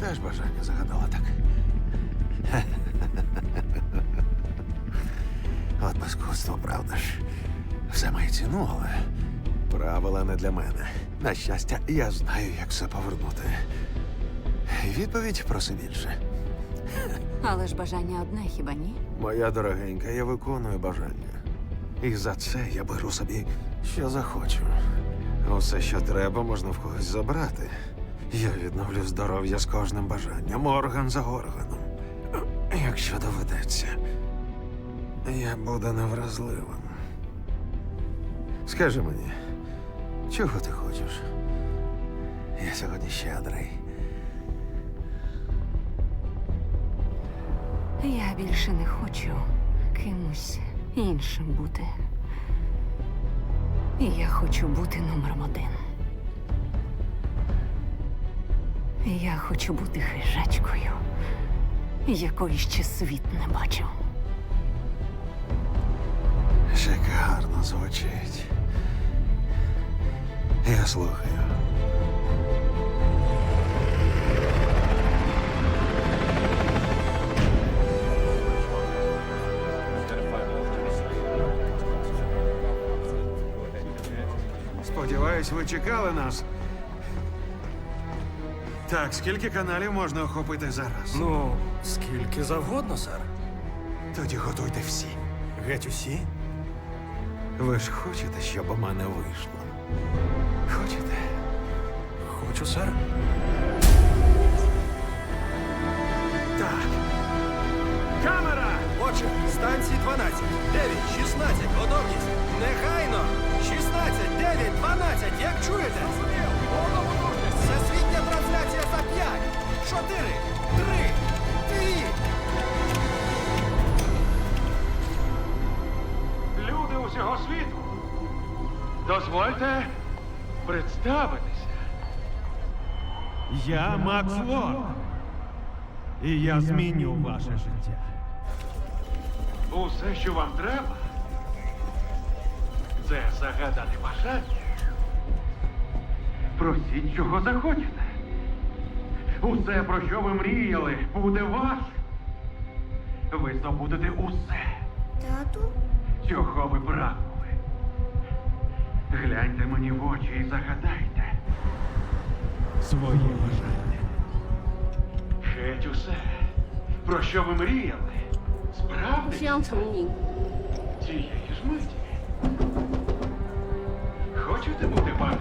Теж бажання загадала так. От паскудство, правда ж. Все має ціну, але правила не для мене. На щастя, я знаю, як все повернути. Відповідь проси більше. Але ж бажання одне, хіба ні? Моя дорогенька, я виконую бажання. І за це я беру собі, що захочу. Усе, що треба, можна в когось забрати. Я відновлю здоров'я з кожним бажанням, орган за органом. Якщо доведеться, я буду невразливим. Скажи мені, чого ти хочеш? Я сьогодні щедрий. Я більше не хочу кимось іншим бути. І я хочу бути номером один. Я хочу бути хижачкою, якої ще світ не бачив. Шикарно звучить. Я слухаю. Сподіваюсь, ви чекали нас. Так, скільки каналів можна охопити зараз? Ну, скільки завгодно, сер. Тоді готуйте всі. Геть усі? Ви ж хочете, щоб у мене вийшло? Хочете? Хочу, сер. Так. Камера! Отже, станції 12, 9, 16, 4, 3, 2. Люди усього світу. Дозвольте представитися. Я Макс Лорд. І я зміню ваше життя. Усе, що вам треба, це загадати бажання. Просіть, чого захочете. Усе, про що ви мріяли, буде ваше. Ви здобудете усе. Тату? Чого ви прагнули? Гляньте мені в очі і загадайте своє бажання. Геть усе. Про що ви мріяли? Справді? Тієї ж миті. Хочете бути вами?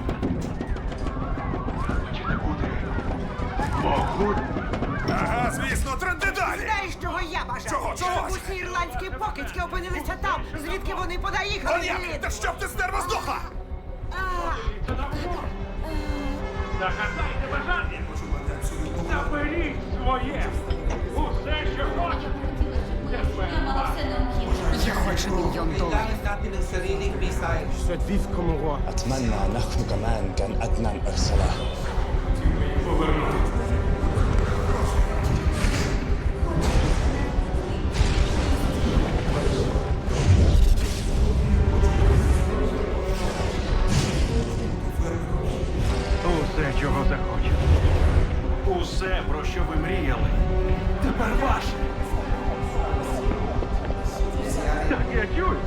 Ага, звісно, тренди далі! Знаєш, чого я бажаю? Чого? Чого? Щоб усі ірландські покидьки опинилися там, звідки вони понаїхали. Он як? блін. Та щоб ти стерва здохла! А, Це навколо. Загадайте бажання. Заберіть своє. Усе, що хочете. Тепер Я хочу мільйон доларів. أتمنى نحن كمان كان أدنى الصلاة Так, я чую.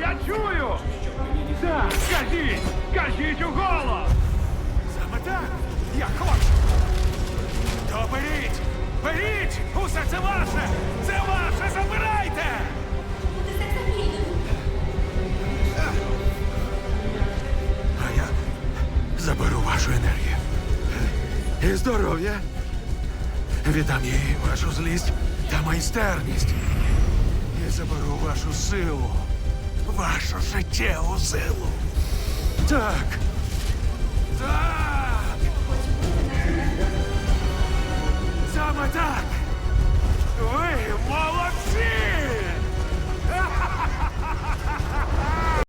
Я чую. Так, кажіть, кажіть у голос. Саме так! Я хочу! То беріть! Беріть! Усе це ваше! Це ваше! Забирайте! А я заберу вашу енергію. І здоров'я. Віддам їй вашу злість та майстерність. І заберу вашу силу, вашу життєву силу. Так. Так.